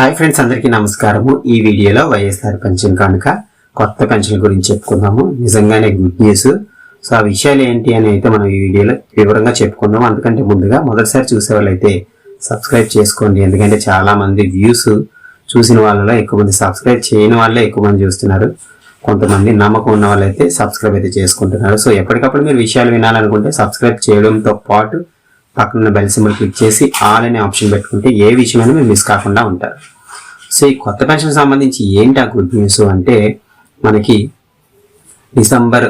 Hi friends అందరికీ నమస్కారము. ఈ వీడియోలో వైఎస్ఆర్ పెన్షన్ కనుక కొత్త పెన్షన్ గురించి చెప్పుకుందాము నిజంగానే గుడ్ న్యూస్. సో ఆ విషయాలు ఏంటి అని అయితే మనం ఈ వీడియోలో వివరంగా చెప్పుకుందాం అందుకంటే ముందుగా మొదటిసారి చూసే వాళ్ళైతే సబ్స్క్రైబ్ చేసుకోండి. ఎందుకంటే చాలా మంది వ్యూస్ చూసిన వాళ్ళలో ఎక్కువ మంది సబ్స్క్రైబ్ చేయని వాళ్ళే ఎక్కువ మంది చూస్తున్నారు. కొంతమంది నమ్మకం ఉన్న వాళ్ళైతే సబ్స్క్రైబ్ అయితే చేసుకుంటున్నారు. సో ఎప్పటికప్పుడు మీరు విషయాలు వినాలనుకుంటే సబ్స్క్రైబ్ చేయడంతో పాటు పక్కన బెల్ సింబల్ క్లిక్ చేసి ఆల్ అనే ఆప్షన్ పెట్టుకుంటే ఏ విషయమైనా మీరు మిస్ కాకుండా ఉంటారు. సో ఈ కొత్త పెన్షన్ సంబంధించి ఏంటి ఆ గుడ్ న్యూస్ అంటే మనకి డిసెంబర్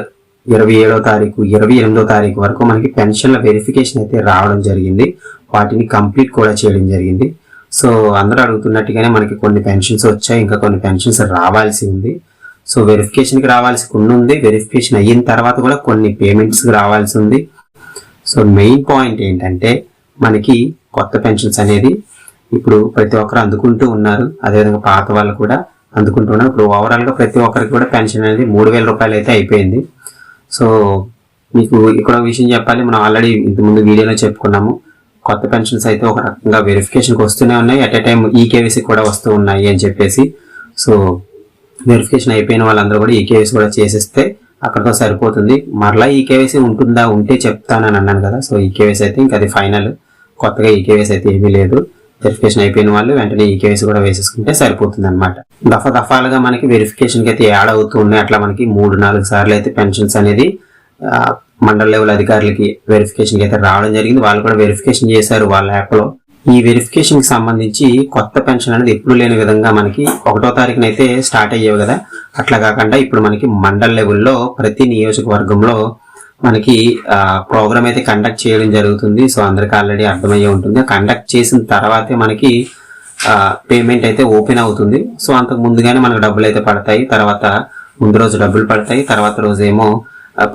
ఇరవై ఏడో తారీఖు ఇరవై ఎనిమిదో తారీఖు వరకు మనకి పెన్షన్ల వెరిఫికేషన్ అయితే రావడం జరిగింది. వాటిని కంప్లీట్ కూడా చేయడం జరిగింది. సో అందరూ అడుగుతున్నట్టుగానే మనకి కొన్ని పెన్షన్స్ వచ్చాయి ఇంకా కొన్ని పెన్షన్స్ రావాల్సి ఉంది. సో వెరిఫికేషన్కి రావాల్సి కొన్ని ఉంది. వెరిఫికేషన్ అయిన తర్వాత కూడా కొన్ని పేమెంట్స్కి రావాల్సి ఉంది. సో మెయిన్ పాయింట్ ఏంటంటే మనకి కొత్త పెన్షన్స్ అనేది ఇప్పుడు ప్రతి ఒక్కరు అందుకుంటూ ఉన్నారు. అదేవిధంగా పాత వాళ్ళు కూడా అందుకుంటూ ఉన్నారు. ఇప్పుడు ఓవరాల్గా ప్రతి ఒక్కరికి కూడా పెన్షన్ అనేది మూడు వేల రూపాయలు అయితే అయిపోయింది. సో మీకు ఇక్కడ విషయం చెప్పాలి. మనం ఆల్రెడీ ఇంతకుముందు వీడియోలో చెప్పుకున్నాము. కొత్త పెన్షన్స్ అయితే ఒక రకంగా వెరిఫికేషన్కి వస్తూనే ఉన్నాయి. అట్ ఏ టైం ఈకేవీసీ కూడా వస్తూ ఉన్నాయి అని చెప్పేసి. సో వెరిఫికేషన్ అయిపోయిన వాళ్ళందరూ కూడా ఈకేవీసీ కూడా చేసేస్తే అక్కడితో సరిపోతుంది. మరలా ఈకేవీసీ ఉంటుందా? ఉంటే చెప్తానని అన్నాను కదా. సో ఈకేవీసీ అయితే ఇంకా అది ఫైనల్. కొత్తగా ఈకేవీసీ అయితే ఏమీ లేదు. వెరిఫికేషన్ అయిపోయిన వాళ్ళు వెంటనే ఈకేవీసీ కూడా వేసేసుకుంటే సరిపోతుంది అనమాట దఫా దఫాలుగా మనకి వెరిఫికేషన్కి అయితే యాడ్ అవుతూ ఉన్నాయి. అట్లా మనకి మూడు నాలుగు సార్లు అయితే పెన్షన్స్ అనేది మండల లెవెల్ అధికారులకి వెరిఫికేషన్కి అయితే రావడం జరిగింది. వాళ్ళు కూడా వెరిఫికేషన్ చేశారు వాళ్ళ యాప్లో ఈ వెరిఫికేషన్కి సంబంధించి కొత్త పెన్షన్ అనేది ఎప్పుడు లేని విధంగా మనకి ఒకటో తారీఖునైతే స్టార్ట్ అయ్యేవి కదా. అట్లా కాకుండా ఇప్పుడు మనకి మండల్ లెవెల్లో ప్రతి నియోజకవర్గంలో మనకి ప్రోగ్రామ్ అయితే కండక్ట్ చేయడం జరుగుతుంది. సో అందరికి ఆల్రెడీ అర్థమయ్యే ఉంటుంది. కండక్ట్ చేసిన తర్వాతే మనకి పేమెంట్ అయితే ఓపెన్ అవుతుంది. సో అంతకు ముందుగానే మనకు డబ్బులు అయితే పడతాయి. తర్వాత ముందు రోజు డబ్బులు పడతాయి. తర్వాత రోజు ఏమో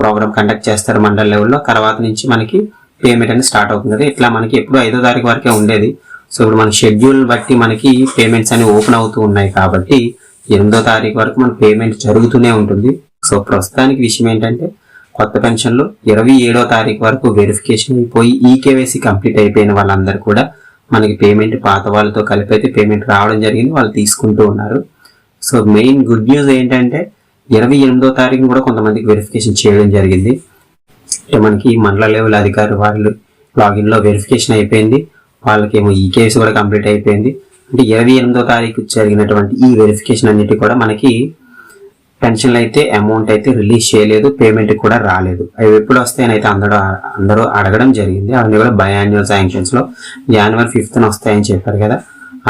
ప్రోగ్రామ్ కండక్ట్ చేస్తారు మండల్ లెవెల్లో. తర్వాత నుంచి మనకి పేమెంట్ అనేది స్టార్ట్ అవుతుంది ఇట్లా మనకి ఎప్పుడు ఐదో తారీఖు వరకే ఉండేది. సో ఇప్పుడు మన షెడ్యూల్ బట్టి మనకి పేమెంట్స్ అనేవి ఓపెన్ అవుతూ ఉన్నాయి కాబట్టి ఎనిమిదో తారీఖు వరకు మన పేమెంట్ జరుగుతూనే ఉంటుంది. సో ప్రస్తుతానికి విషయం ఏంటంటే కొత్త పెన్షన్లు ఇరవై ఏడో తారీఖు వరకు వెరిఫికేషన్ అయిపోయి ఈకేవైసీ కంప్లీట్ అయిపోయిన వాళ్ళందరూ కూడా మనకి పేమెంట్ పాత వాళ్ళతో కలిపి అయితే పేమెంట్ రావడం జరిగింది వాళ్ళు తీసుకుంటూ ఉన్నారు. సో మెయిన్ గుడ్ న్యూస్ ఏంటంటే ఇరవై ఎనిమిదో తారీఖు కూడా కొంతమందికి వెరిఫికేషన్ చేయడం జరిగింది. అంటే మనకి మండల లెవెల్ అధికారి వాళ్ళు లాగిన్లో వెరిఫికేషన్ అయిపోయింది. వాళ్ళకేమో ఈ కేసు కూడా కంప్లీట్ అయిపోయింది. అంటే ఇరవై ఎనిమిదో తారీఖు జరిగినటువంటి ఈ వెరిఫికేషన్ అన్నిటి కూడా మనకి పెన్షన్లు అయితే అమౌంట్ అయితే రిలీజ్ చేయలేదు పేమెంట్ కూడా రాలేదు. అవి ఎప్పుడు వస్తాయనైతే అందరూ అందరూ అడగడం జరిగింది. అవన్నీ కూడా బయాన్యువల్ శాంక్షన్స్లో జనవరి ఫిఫ్త్న వస్తాయని చెప్పారు కదా.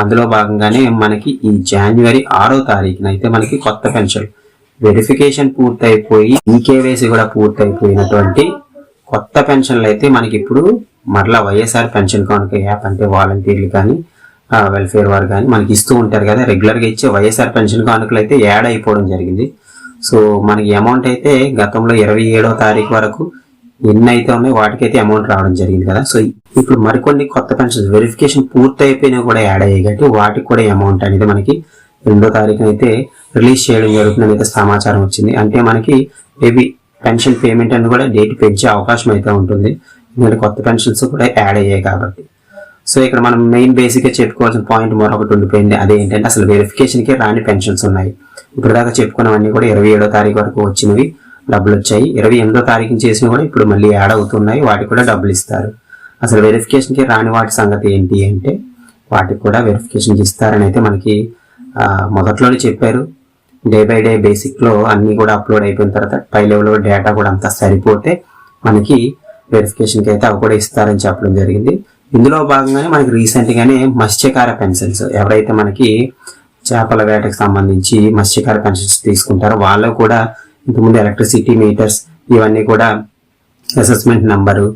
అందులో భాగంగానే మనకి ఈ జనవరి ఆరో తారీఖున అయితే మనకి కొత్త పెన్షన్ వెరిఫికేషన్ పూర్తయిపోయి ఈకేవైసీ కూడా పూర్తయిపోయినటువంటి కొత్త పెన్షన్లు అయితే మనకి ఇప్పుడు మరలా వైఎస్ఆర్ పెన్షన్ కనుక యాప్ అంటే వాలంటీర్లు కానీ వెల్ఫేర్ వారు కానీ మనకి ఇస్తూ ఉంటారు కదా రెగ్యులర్గా ఇచ్చే వైఎస్ఆర్ పెన్షన్ కానుకలు అయితే యాడ్ అయిపోవడం జరిగింది. సో మనకి అమౌంట్ అయితే గతంలో ఇరవై ఏడో తారీఖు వరకు ఎన్ని అయితే ఉన్నాయో వాటికైతే అమౌంట్ రావడం జరిగింది కదా. సో ఇప్పుడు మరికొన్ని కొత్త పెన్షన్స్ వెరిఫికేషన్ పూర్తి అయిపోయినా కూడా యాడ్ అయ్యాయి కాబట్టి వాటికి కూడా అమౌంట్ అనేది మనకి రెండో తారీఖున అయితే రిలీజ్ చేయడం జరుగుతుందని అయితే సమాచారం వచ్చింది. అంటే మనకి మేబీ పెన్షన్ పేమెంట్ అని కూడా డేట్ పెంచే అవకాశం అయితే ఉంటుంది. ఎందుకంటే కొత్త పెన్షన్స్ కూడా యాడ్ అయ్యాయి కాబట్టి. సో ఇక్కడ మనం మెయిన్ బేసిక్గా చెప్పుకోవాల్సిన పాయింట్ మరొకటి ఉండిపోయింది. అదేంటంటే అసలు వెరిఫికేషన్కి రాని పెన్షన్స్ ఉన్నాయి. ఇప్పుడు దాకా చెప్పుకున్నవన్నీ కూడా ఇరవై ఏడో తారీఖు వరకు వచ్చినవి. డబ్బులు వచ్చాయి. ఇరవై ఎనిమిదో తారీఖు చేసినవి కూడా ఇప్పుడు మళ్ళీ యాడ్ అవుతున్నాయి. వాటికి కూడా డబ్బులు ఇస్తారు. అసలు వెరిఫికేషన్కి రాని వాటి సంగతి ఏంటి అంటే వాటికి కూడా వెరిఫికేషన్ ఇస్తారని అయితే మనకి మొదట్లోనే చెప్పారు. డే బై డే బేసిక్లో అన్ని కూడా అప్లోడ్ అయిపోయిన తర్వాత పై లెవెల్ డేటా కూడా అంతా సరిపోతే మనకి వెరిఫికేషన్కి అయితే అవి కూడా ఇస్తారని చెప్పడం జరిగింది. ఇందులో భాగంగానే మనకి రీసెంట్గానే మత్స్యకార పెన్షన్స్ ఎవరైతే మనకి చేపల వేటకు సంబంధించి మత్స్యకార పెన్షన్స్ తీసుకుంటారో వాళ్ళు కూడా ఇంతకుముందు ఎలక్ట్రిసిటీ మీటర్స్ ఇవన్నీ కూడా అసెస్మెంట్ నెంబరు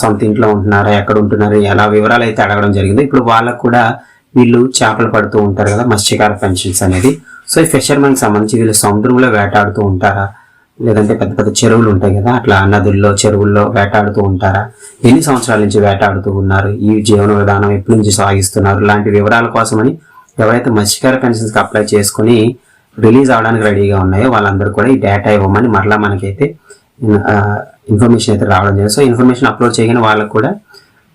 సొంత ఇంట్లో ఉంటున్నారా ఎక్కడ ఉంటున్నారు ఎలా వివరాలు అయితే అడగడం జరిగింది ఇప్పుడు వాళ్ళకు కూడా వీళ్ళు చేపలు పడుతూ ఉంటారు కదా మత్స్యకార పెన్షన్స్ అనేది. సో ఈ ఫిషర్మెన్కి సంబంధించి వీళ్ళు సముద్రంలో వేటాడుతూ ఉంటారా? లేదంటే పెద్ద పెద్ద చెరువులు ఉంటాయి కదా అట్లా నదుల్లో చెరువుల్లో వేటాడుతూ ఉంటారా? ఎన్ని సంవత్సరాల నుంచి వేటాడుతూ ఉన్నారు? ఈ జీవన విధానం ఎప్పటి నుంచి సాగిస్తున్నారు? లాంటి వివరాల కోసమని ఎవరైతే మత్స్యకార పెన్షన్స్కి అప్లై చేసుకుని రిలీజ్ అవడానికి రెడీగా ఉన్నాయో వాళ్ళందరూ కూడా ఈ డేటా ఇవ్వమని మరలా మనకైతే ఇన్ఫర్మేషన్ అయితే రావడం జరిగింది. సో ఇన్ఫర్మేషన్ అప్లోడ్ చేయగానే వాళ్ళకు కూడా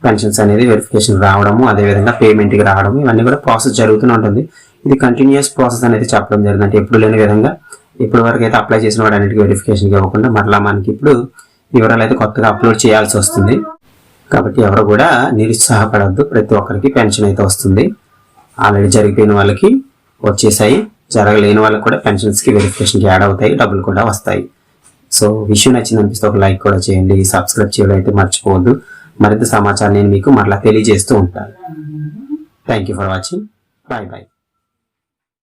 పెన్షన్స్ అనేది వెరిఫికేషన్ రావడము అదేవిధంగా పేమెంట్కి రావడము ఇవన్నీ కూడా ప్రాసెస్ జరుగుతూనే ఉంటుంది. ఇది కంటిన్యూస్ ప్రాసెస్ అనేది చెప్పడం జరిగింది. అంటే ఎప్పుడు లేని విధంగా ఇప్పటి వరకు అయితే అప్లై చేసిన వాడు అన్నిటికీ వెరిఫికేషన్కి ఇవ్వకుండా మరలా మనకి ఇప్పుడు వివరాలు అయితే కొత్తగా అప్లోడ్ చేయాల్సి వస్తుంది. కాబట్టి ఎవరు కూడా నిరుత్సాహపడద్దు. ప్రతి ఒక్కరికి పెన్షన్ అయితే వస్తుంది. ఆల్రెడీ జరిగిపోయిన వాళ్ళకి వచ్చేసాయి. జరగలేని వాళ్ళకి కూడా పెన్షన్స్కి వెరిఫికేషన్కి యాడ్ అవుతాయి. డబ్బులు కూడా వస్తాయి. సో విషయం నచ్చింది అనిపిస్తే ఒక లైక్ కూడా చేయండి. సబ్స్క్రైబ్ చేయడం అయితే మర్చిపోవద్దు. మరింత సమాచారం నేను మీకు మరలా తెలియజేస్తూ ఉంటాను. Thank you for watching bye bye